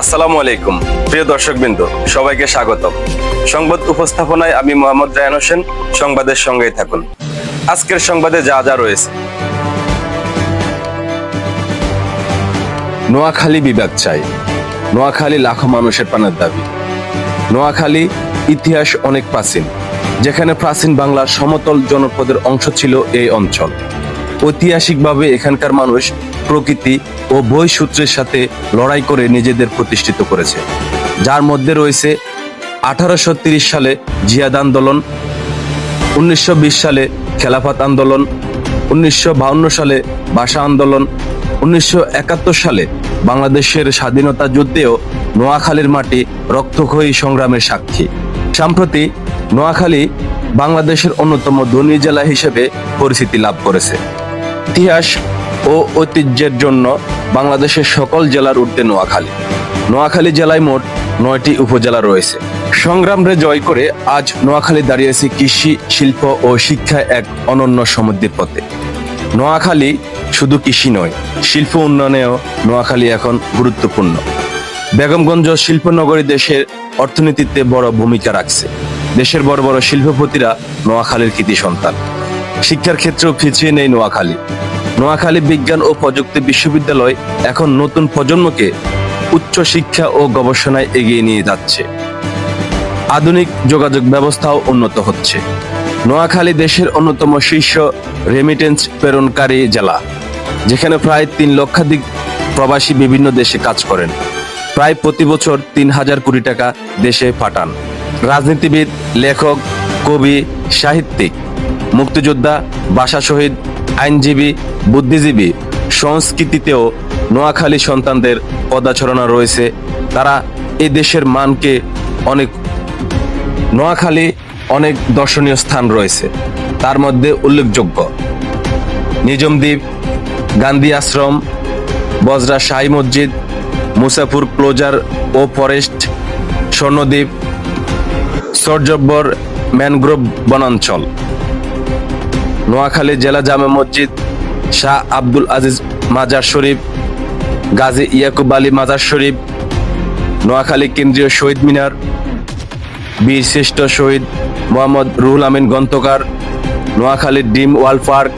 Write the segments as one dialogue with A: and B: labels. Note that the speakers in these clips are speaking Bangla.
A: আসসালামু আলাইকুম। প্রিয় দর্শকবৃন্দ, সবাইকে স্বাগতম। সংবাদ উপস্থাপনায় আমি মোহাম্মদ রায়ন হোসেন, সংবাদের সঙ্গেই থাকুন। আজকের সংবাদে যা যা রয়েছে। নোয়াখালী বিভাগ চাই। নোয়াখালী লাখো মানুষের প্রাণের দাবি। নোয়াখালী ইতিহাস অনেক প্রাচীন, যেখানে প্রাচীন বাংলার সমতল জনপদের অংশ ছিল এই অঞ্চল। ঐতিহাসিকভাবে এখানকার মানুষ প্রকৃতি ও বৈসূত্রের সাথে লড়াই করে নিজেদের প্রতিষ্ঠিত করেছে। যার মধ্যে রয়েছে আঠারোশো সালে জিয়াদ আন্দোলন, উনিশশো বিশ সালে খেলাফত আন্দোলন, উনিশশো সালে ভাষা আন্দোলন, উনিশশো একাত্তর সালে বাংলাদেশের স্বাধীনতা যুদ্ধেও নোয়াখালীর মাটি রক্তক্ষয়ী সংগ্রামের সাক্ষী। সম্প্রতি নোয়াখালী বাংলাদেশের অন্যতম ধনী জেলা হিসেবে পরিচিতি লাভ করেছে। ইতিহাস ও ঐতিহ্যের জন্য বাংলাদেশের সকল জেলার ঊর্ধ্বে নোয়াখালী। নোয়াখালী জেলায় মোট নয়টি উপজেলা রয়েছে। সংগ্রামরে জয় করে আজ নোয়াখালী দাঁড়িয়েছে কৃষি, শিল্প ও শিক্ষায় এক অনন্য সমুদ্রের পথে। নোয়াখালী শুধু কৃষি নয়, শিল্প উন্নয়নেও নোয়াখালী এখন গুরুত্বপূর্ণ। বেগমগঞ্জ শিল্পনগরী দেশের অর্থনীতিতে বড় ভূমিকা রাখছে। দেশের বড় বড় শিল্পপতিরা নোয়াখালীর কৃতি সন্তান। শিক্ষার ক্ষেত্রেও পিছিয়ে নেই নোয়াখালী। নোয়াখালী বিজ্ঞান ও প্রযুক্তি বিশ্ববিদ্যালয় এখন নতুন প্রজন্মকে উচ্চ শিক্ষা ও গবেষণায় এগিয়ে নিয়ে যাচ্ছে। আধুনিক যোগাযোগ ব্যবস্থাও উন্নত হচ্ছে। নোয়াখালী দেশের অন্যতম শীর্ষ রেমিটেন্স প্রেরণকারী জেলা, যেখানে প্রায় তিন লক্ষাধিক প্রবাসী বিভিন্ন দেশে কাজ করেন। প্রায় প্রতি বছর তিন হাজার কোটি টাকা দেশে পাঠান। রাজনীতিবিদ, লেখক, কবি, সাহিত্যিক, মুক্তিযোদ্ধা, ভাষা শহীদ আইনজীবী, বুদ্ধিজীবী, সংস্কৃতিতেও নোয়াখালী সন্তানদের পদাচরণা রয়েছে। তারা এই দেশের মানকে অনেক, নোয়াখালী অনেক দর্শনীয় স্থান রয়েছে। তার মধ্যে উল্লেখযোগ্য, নিজমদ্বীপ, গান্ধী আশ্রম, বজরা শাহী মসজিদ, মুসাফুর ক্লোজার ও ফরেস্ট, স্বর্ণদ্বীপ সরজব্বর ম্যানগ্রোভ বনাঞ্চল। নোয়াখালী জেলা জামে মসজিদ শাহ আব্দুল আজিজ মাজার শরীফ, গাজী ইয়াকুব আলী মাজার শরীফ, নোয়াখালী কেন্দ্রীয় শহীদ মিনার, বীর শ্রেষ্ঠ শহীদ মোহাম্মদ রুহুল আমিন গ্রন্থকার নোয়াখালীর ডিম ওয়াল পার্ক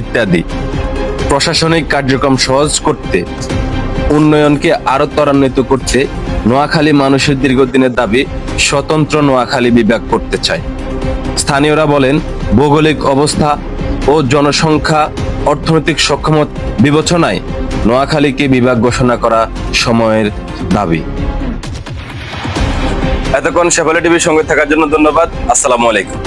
A: ইত্যাদি। প্রশাসনিক কার্যক্রম সহজ করতে, উন্নয়নকে আরও ত্বরান্বিত করতে নোয়াখালী মানুষের দীর্ঘদিনের দাবি স্বতন্ত্র নোয়াখালী বিভাগ করতে চায়। স্থানীয়রা বলেন ভৌগোলিক অবস্থা ও জনসংখ্যা, অর্থনৈতিক সক্ষমত বিবেচনায় নোয়াখালীকে বিভাগ ঘোষণা করা সময়ের দাবি। এতক্ষণ শেফালি টিভির সঙ্গে থাকার জন্য ধন্যবাদ। আসসালামু আলাইকুম।